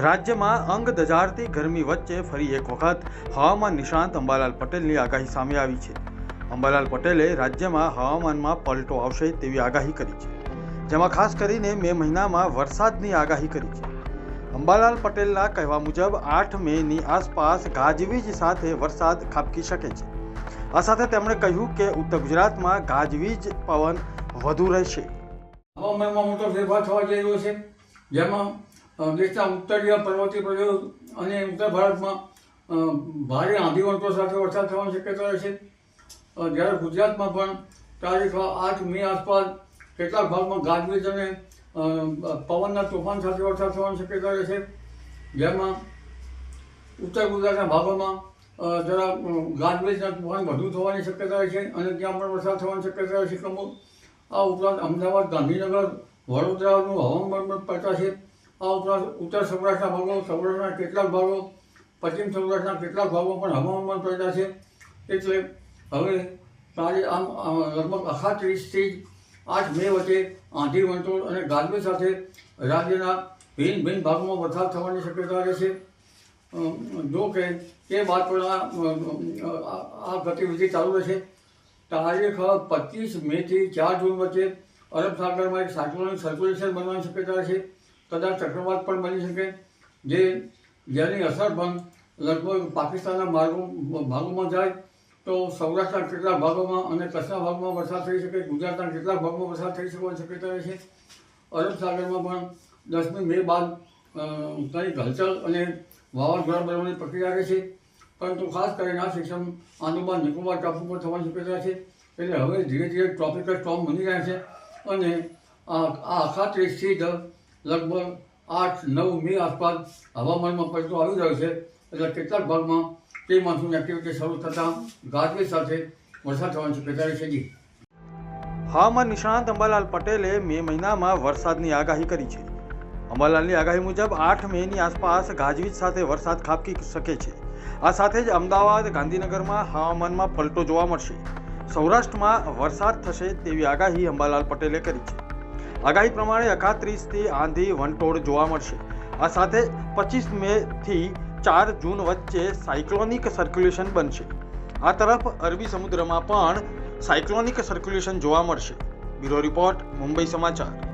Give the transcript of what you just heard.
રાજ્યમાં અંગ દજાડતી ગરમી વચ્ચે ફરી એક વખત હવામાન નિષ્ણાંત અંબાલાલ પટેલની આગાહી સામે આવી છે. અંબાલાલ પટેલે રાજ્યમાં હવામાનમાં પલટો આવશે તેવી આગાહી કરી છે. જેમાં ખાસ કરીને મે મહિનામાં વરસાદની આગાહી કરી છે. અંબાલાલ પટેલના કહેવા મુજબ આઠ મેની આસપાસ ગાજવીજ સાથે વરસાદ ખાબકી શકે છે. આ સાથે તેમણે કહ્યું કે ઉત્તર ગુજરાતમાં ગાજવીજ પવન વધુ રહેશે. હવામાનમાં મોટો ફેરફાર થવા જઈ રહ્યો છે. જેમાં દેશના ઉત્તરીય પર્વતીય પ્રદેશ અને ઉત્તર ભારતમાં ભારે આંધી વંટો સાથે વરસાદ થવાની શક્યતા રહેશે જ્યારે ગુજરાતમાં પણ તારીખ આઠ મે આસપાસ કેટલાક ભાગમાં ગાજવીજ અને પવનના તોફાન સાથે વરસાદ થવાની શક્યતા રહેશે જેમાં ઉત્તર ગુજરાતના ભાગોમાં જરા ગાજવીજના તોફાન વધુ થવાની શક્યતા રહેશે અને ત્યાં પણ વરસાદ થવાની શક્યતા રહેશે કમો આ ઉપરાંત અમદાવાદ ગાંધીનગર, વડોદરાનું હવામાન પણ પડતા છે આ ઉપરાંત ઉત્તર સૌરાષ્ટ્રના ભાગો, સૌરાષ્ટ્રના કેટલાક ભાગો, પશ્ચિમ સૌરાષ્ટ્રના કેટલાક ભાગો પણ હવામાન પડતા છે. એટલે હવે તારી આમ લગભગ લગભગ અખાત્રીસથી આઠ મે વચ્ચે આંધી વંટોળ અને ગાજવી સાથે રાજ્યના ભિન્ન ભિન્ન ભાગોમાં વરસાદ થવાની શક્યતા રહેશે જો કે તે બાદ પણ આ ગતિવિધિ ચાલુ રહેશે. તારીખ પચીસ મેથી ચાર જૂન વચ્ચે અરબ સાગરમાં એક સાયક્લોનિક સર્ક્યુલેશન બનવાની શક્યતા છે. કદાચ ચક્રવાત પણ બની શકે. જે જેની અસર પણ લગભગ પાકિસ્તાનના માર્ગો, ભાગોમાં જાય તો સૌરાષ્ટ્રના કેટલાક ભાગોમાં અને કચ્છના ભાગમાં વરસાદ થઈ શકે, ગુજરાતના કેટલાક ભાગમાં વરસાદ થઈ શકવાની શક્યતા રહેશે અરબ સાગરમાં પણ દસમી મે બાદ કંઈક હલચલ અને વાવાઝોડા બનવાની પ્રક્રિયા રહે છે. પરંતુ ખાસ કરીને આ સિસ્ટમ આંદોલન નિકોબાર ટાપુ પર થવાની શક્યતા છે. એટલે હવે ધીરે ધીરે ટ્રોપિકલ સ્ટોર્મ બની રહ્યા છે અને આ આ અખાત્રીસથી જ લગભગ આઠ, નવ મે આસપાસ હવામાનમાં પલટો આવી રહ્યો છે. એટલે કેટલાક ભાગમાં તે મોન્સૂન એક્ટિવિટી શરૂ થતાં ગાજવીજ સાથે વરસાદ થવાની શક્યતા રહેશે હવામાન નિષ્ણાંત અંબાલાલ પટેલે મે મહિનામાં વરસાદની આગાહી કરી છે. અંબાલાલની આગાહી મુજબ આઠ મેની આસપાસ ગાજવીજ સાથે વરસાદ ખાબકી શકે છે. આ સાથે જ અમદાવાદ, ગાંધીનગરમાં હવામાનમાં પલટો જોવા મળશે. સૌરાષ્ટ્રમાં વરસાદ થશે તેવી આગાહી અંબાલાલ પટેલે કરી છે. આગાહી પ્રમાણે અખાત્રીસથી આંધી વંટોળ જોવા મળશે. આ સાથે પચીસ મેથી ચાર જૂન વચ્ચે સાયક્લોનિક સર્ક્યુલેશન બનશે. આ તરફ અરબી સમુદ્રમાં પણ સાયક્લોનિક સર્ક્યુલેશન જોવા મળશે. બ્યુરો રિપોર્ટ, મુંબઈ સમાચાર.